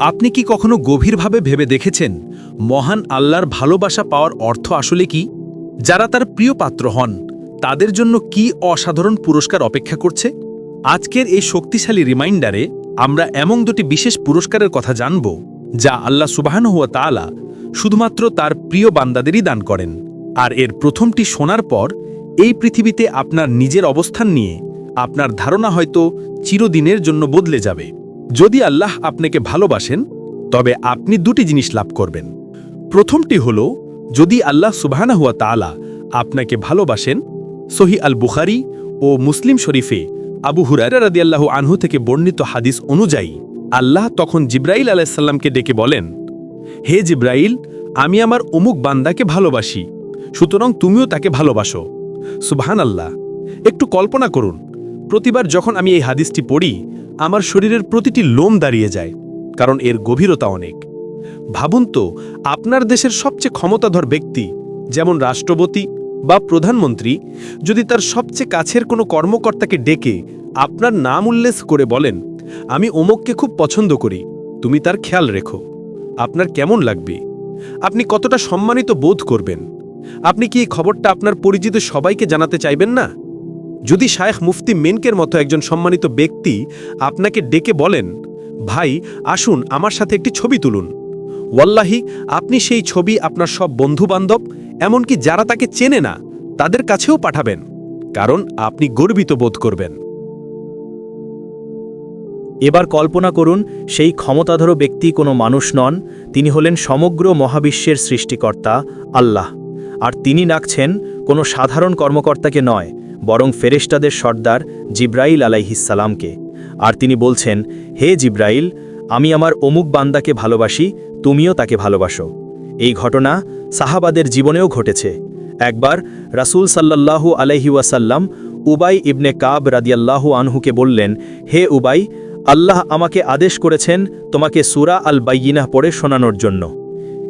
আপনি কি কখনো গভীরভাবে ভেবে দেখেছেন, মহান আল্লাহর ভালোবাসা পাওয়ার অর্থ আসলে কি? যারা তার প্রিয় পাত্র হন, তাদের জন্য কি অসাধারণ পুরস্কার অপেক্ষা করছে? আজকের এই শক্তিশালী রিমাইন্ডারে আমরা এমন দুটি বিশেষ পুরস্কারের কথা জানব, যা আল্লাহ সুবাহান হুয়া তাআলা শুধুমাত্র তার প্রিয় বান্দাদেরই দান করেন। আর এর প্রথমটি শোনার পর, এই পৃথিবীতে আপনার নিজের অবস্থান নিয়ে আপনার ধারণা হয়তো চিরদিনের জন্য বদলে যাবে। যদি আল্লাহ আপনাকে ভালোবাসেন, তবে আপনি দুটি জিনিস লাভ করবেন। প্রথমটি হল, যদি আল্লাহ সুবহানা হুয়া তাআলা আপনাকে ভালোবাসেন, সহি আল বুখারি ও মুসলিম শরীফে আবু হুরায়রা রাদিয়াল্লাহু আনহু থেকে বর্ণিত হাদিস অনুযায়ী, আল্লাহ তখন জিব্রাইল আলাইসাল্লামকে ডেকে বলেন, হে জিব্রাইল, আমি আমার অমুক বান্দাকে ভালোবাসি, সুতরাং তুমিও তাকে ভালোবাসো। সুবহান আল্লাহ একটু কল্পনা করুন প্রতিবার যখন আমি এই হাদিসটি পড়ি, আমার শরীরের প্রতিটি লোম দাঁড়িয়ে যায়, কারণ এর গভীরতা অনেক। ভাবুন তো, আপনার দেশের সবচেয়ে ক্ষমতাধর ব্যক্তি, যেমন রাষ্ট্রপতি বা প্রধানমন্ত্রী, যদি তার সবচেয়ে কাছের কোনো কর্মকর্তাকে ডেকে আপনার নাম উল্লেখ করে বলেন, আমি ওমককে খুব পছন্দ করি, তুমি তার খেয়াল রেখো। আপনার কেমন লাগবে? আপনি কতটা সম্মানিত বোধ করবেন? আপনি কি এই খবরটা আপনার পরিচিত সবাইকে জানাতে চাইবেন না? যদি শায়েখ মুফতি মেনকের মতো একজন সম্মানিত ব্যক্তি আপনাকে ডেকে বলেন, ভাই, আসুন আমার সাথে একটি ছবি তুলুন। ওয়াল্লাহি, আপনি সেই ছবি আপনার সব বন্ধুবান্ধব, এমনকি যারা তাকে চেনে না, তাদের কাছেও পাঠাবেন, কারণ আপনি গর্বিত বোধ করবেন। এবার কল্পনা করুন, সেই ক্ষমতাধর ব্যক্তি কোনো মানুষ নন, তিনি হলেন সমগ্র মহাবিশ্বের সৃষ্টিকর্তা আল্লাহ। আর তিনি নাকছেন কোনো সাধারণ কর্মকর্তাকে নয় বরং ফেরেশতাদের সর্দার জিব্রাইল আলাইহিসালামকে আর তিনি বলছেন, হে জিব্রাইল, আমি আমার অমুক বান্দাকে ভালোবাসি, তুমিও তাকে ভালোবাসো। এই ঘটনা সাহাবাদের জীবনেও ঘটেছে। একবার রাসূল সাল্লাল্লাহু আলাইহি ওয়াসাল্লাম উবাই ইবনে কাব রাদিয়াল্লাহু আনহুকে বললেন, হে উবাই, আল্লাহ আমাকে আদেশ করেছেন তোমাকে সুরা আল বাইয়িনাহ পড়ে শোনানোর জন্য।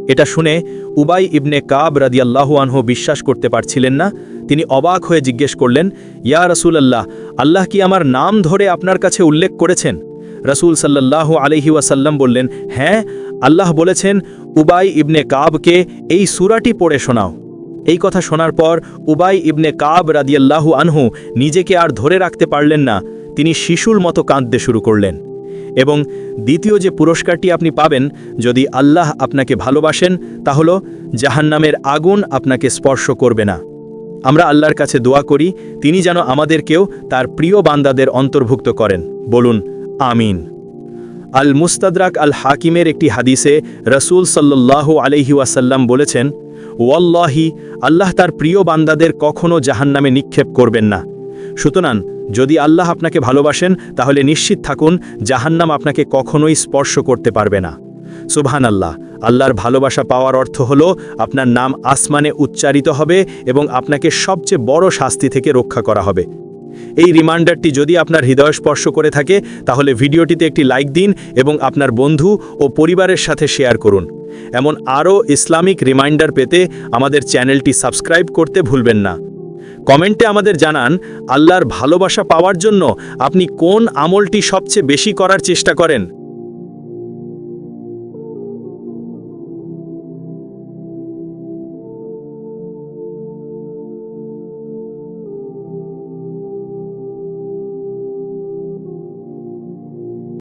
এটা শুনে উবাই ইবনে কাব রাদিয়াল্লাহু আনহু বিশ্বাস করতে পারছিলেন না। তিনি অবাক হয়ে জিজ্ঞেস করলেন, ইয়া আল্লাহ আল্লাহ কি আমার নাম ধরে আপনার কাছে উল্লেখ করেছেন? রসুল সাল্লাল্লাহু আলহি ওয়াসাল্লাম বললেন হ্যাঁ আল্লাহ বলেছেন, উবাই ইবনে কাবকে এই সুরাটি পড়ে শোনাও। এই কথা শোনার পর উবাই ইবনে কাব রাদিয়াল্লাহু আনহু নিজেকে আর ধরে রাখতে পারলেন না। তিনি শিশুর মতো কাঁদতে শুরু করলেন। এবং দ্বিতীয় যে পুরস্কারটি আপনি পাবেন, যদি আল্লাহ আপনাকে ভালোবাসেন, তা হল জাহান্নামের আগুন আপনাকে স্পর্শ করবে না। আমরা আল্লাহর কাছে দোয়া করি, তিনি যেন আমাদেরকেও তার প্রিয় বান্দাদের অন্তর্ভুক্ত করেন। বলুন, আমিন। আল মুস্তাদরাক আল হাকিমের একটি হাদিসে রসুল সাল্লাহ আলহি ওয়াসাল্লাম বলেছেন, ওয়াল্লাহি, আল্লাহ তার প্রিয় বান্দাদের কখনও জাহান্নামে নিক্ষেপ করবেন না। সুতরাং যদি আল্লাহ আপনাকে ভালোবাসেন, তাহলে নিশ্চিত থাকুন, জাহান্নাম আপনাকে কখনোই স্পর্শ করতে পারবে না। সুবহান আল্লাহ আল্লাহর ভালোবাসা পাওয়ার অর্থ হল, আপনার নাম আসমানে উচ্চারিত হবে এবং আপনাকে সবচেয়ে বড় শাস্তি থেকে রক্ষা করা হবে। এই রিমাইন্ডারটি যদি আপনার হৃদয় স্পর্শ করে থাকে, তাহলে ভিডিওটিতে একটি লাইক দিন এবং আপনার বন্ধু ও পরিবারের সাথে শেয়ার করুন। এমন আরও ইসলামিক রিমাইন্ডার পেতে আমাদের চ্যানেলটি সাবস্ক্রাইব করতে ভুলবেন না। কমেন্টে আমাদের জানান, আল্লাহর ভালোবাসা পাওয়ার জন্য আপনি কোন আমলটি সবচেয়ে বেশি করার চেষ্টা করেন?